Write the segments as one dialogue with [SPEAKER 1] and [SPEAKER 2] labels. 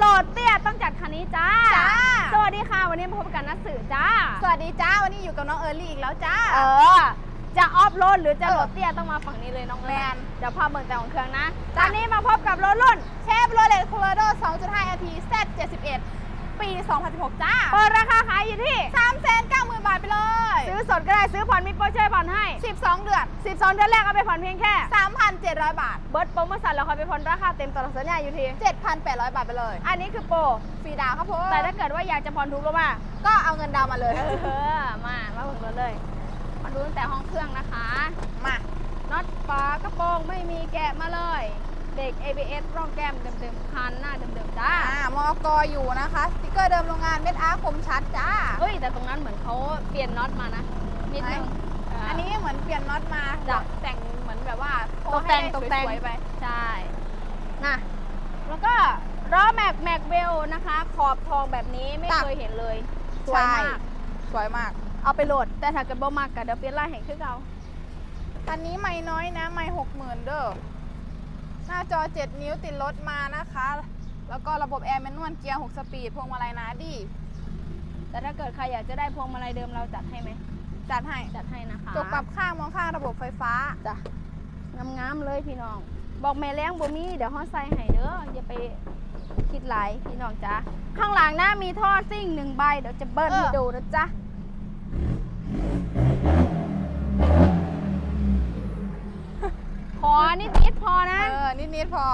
[SPEAKER 1] โหลดเตี้ยต้องจัดคันนี้จ้า
[SPEAKER 2] จ้า
[SPEAKER 1] สวัสดีค่ะ วันนี้มาพบกันนัดสื่อจ้า
[SPEAKER 2] สวัสดีจ้า วันนี้อยู่กับน้องเออร์ลี่อีกแล้วจ้า
[SPEAKER 1] เออ จะออฟโรดหรือจะ
[SPEAKER 2] เออ
[SPEAKER 1] โหลดเตี้ยต้องมาฝั่งนี้เลยน้อง
[SPEAKER 2] แมน
[SPEAKER 1] เดี๋ยวพาเบิ่งแต่ของเครื่องนะต
[SPEAKER 2] จ้ะ
[SPEAKER 1] อนนี้มาพบกับรถรุ่น
[SPEAKER 2] เชฟโรเลตโคโลโด 2.5 LT Z71 ปี 2016 จ้า
[SPEAKER 1] เปิดราคาขายอยู่ที่
[SPEAKER 2] 390,000 บาทไปเลย
[SPEAKER 1] ซื้อ สดก็ได้ซื้อผ่อนมีโปรช่วยผ่อนให้
[SPEAKER 2] 12 เดือน
[SPEAKER 1] 12 เดือนแรกเอาไปผ่อนเพียงแค่
[SPEAKER 2] 3,700 บาท
[SPEAKER 1] เบิร์ดโปรโมชั่นแล้วคอยไปผ่อนราคาเต็มตลอดสัญญาอยู่ที่
[SPEAKER 2] 7,800 บาทไปเลย
[SPEAKER 1] อันนี้คือโปร
[SPEAKER 2] ฟรีดาวน์ครับผม
[SPEAKER 1] แต่ถ้าเกิดว่าอยากจะผ่อนถูกลงมา
[SPEAKER 2] ก็เอาเงินดาวน์มาเลย
[SPEAKER 1] เออ มา มาเบิ่งรถเลยมาดูตั้งแต่ห้องเครื่องนะคะ
[SPEAKER 2] มา
[SPEAKER 1] น็อตฝากระโปรงไม่มีแกะมาเลย เบรก ABS ร่องแก้มเดิมๆคันหน้าเดิมๆจ้า
[SPEAKER 2] อ่ามอกออยู่นะคะสติกเกอร์เดิมโรงงานเม็ดอาร์คมชัดจ้า
[SPEAKER 1] เฮ้ย แต่ตรงนั้นเหมือนเขาเปลี่ยนน็อตมานะ นิดนึงเอั
[SPEAKER 2] นนี้เหมือนเปลี่ยนน็อตมา
[SPEAKER 1] จ้ะ
[SPEAKER 2] แต่งเหมือนแบบว่า
[SPEAKER 1] ตกแต่ง
[SPEAKER 2] ให้
[SPEAKER 1] ตกแต่ง
[SPEAKER 2] สวยๆไป
[SPEAKER 1] ใช่นะแล้วก็ล้อแม็กแม็กเวลนะคะ ขอบทองแบบนี้ไม่
[SPEAKER 2] จ้ะ
[SPEAKER 1] เคยเห็นเลยสวย
[SPEAKER 2] ใช่
[SPEAKER 1] มาก
[SPEAKER 2] สวยมาก
[SPEAKER 1] เอาไปโหลด แต่ถ้าเกิดบ่มากก็เดี๋ยวเปลี่ยนลายให้คือเก่า
[SPEAKER 2] อันนี้ไม่น้อยนะไม่หกหมื่นเด้อ หน้าจอ 7 นิ้วติดรถมานะคะ แล้วก็ระบบแอร์แมนนวลเกียร์ 6 สปีด พวงมาลัยนาดี
[SPEAKER 1] แต่ถ้าเกิดใครอยากจะได้พวงมาลัยเดิมเราจัดให้ไหม
[SPEAKER 2] จัดให้
[SPEAKER 1] จัดให้นะคะ
[SPEAKER 2] จกปรับข้างมองข้างระบบไฟฟ้า
[SPEAKER 1] จ้ะงามๆเลยพี่น้อง บอกแม่แรงบ่มีเดี๋ยวเขาใส่ให้เด้ออย่าไปคิดหลายพี่น้องจ้ะข้างหลังหน้ามีท่อซิ่งหนึ่งใบเดี๋ยวจะเบิ้ล
[SPEAKER 2] เออ
[SPEAKER 1] ให้ดูนะจ๊ะพอนิดๆพอนะ
[SPEAKER 2] เออ นิดๆพอ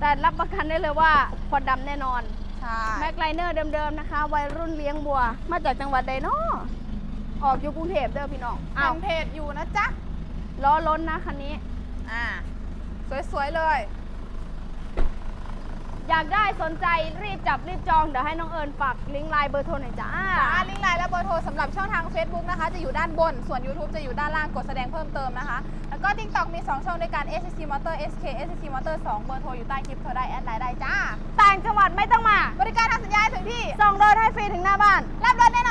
[SPEAKER 1] แต่รับประกันได้เลยว่าควันดำแน่นอน
[SPEAKER 2] ใช่
[SPEAKER 1] แม็กไลเนอร์เดิมๆนะคะ วัยรุ่นเลี้ยงบัว มาจากจังหวัดใดเนาะออกอยู่กรุงเทพเด้อพี่น้องอ้า
[SPEAKER 2] แต่
[SPEAKER 1] ว
[SPEAKER 2] งเพจอยู่นะจ๊ะ
[SPEAKER 1] ล้อล้นนะคันนี้
[SPEAKER 2] อ่า สวยๆเลย
[SPEAKER 1] อยากได้สนใจรีบจับรีบจองเดี๋ยวให้น้องเอิญฝากลิงก์ไลน์เบอร์โทรหน่อยจ้า
[SPEAKER 2] อ่าลิงก์ไลน์และเบอร์โทรสำหรับช่องทาง Facebook นะคะ จะอยู่ด้านบน ส่วน YouTube จะอยู่ด้านล่างกดแสดงเพิ่มเติมนะคะ แล้วก็ TikTok มี 2 ช่องด้วยกัน SCC Motor SK SCC Motor 2 เบอร์โทรอยู่ใต้คลิปโทรได้แอดไลน์ได้จ้า
[SPEAKER 1] ต่างจังหวัดไม่ต้องมา
[SPEAKER 2] บริการทางสัญญาณถึงที่
[SPEAKER 1] ส่งรถให้ฟรีถึงหน้าบ้าน
[SPEAKER 2] รับรถแน่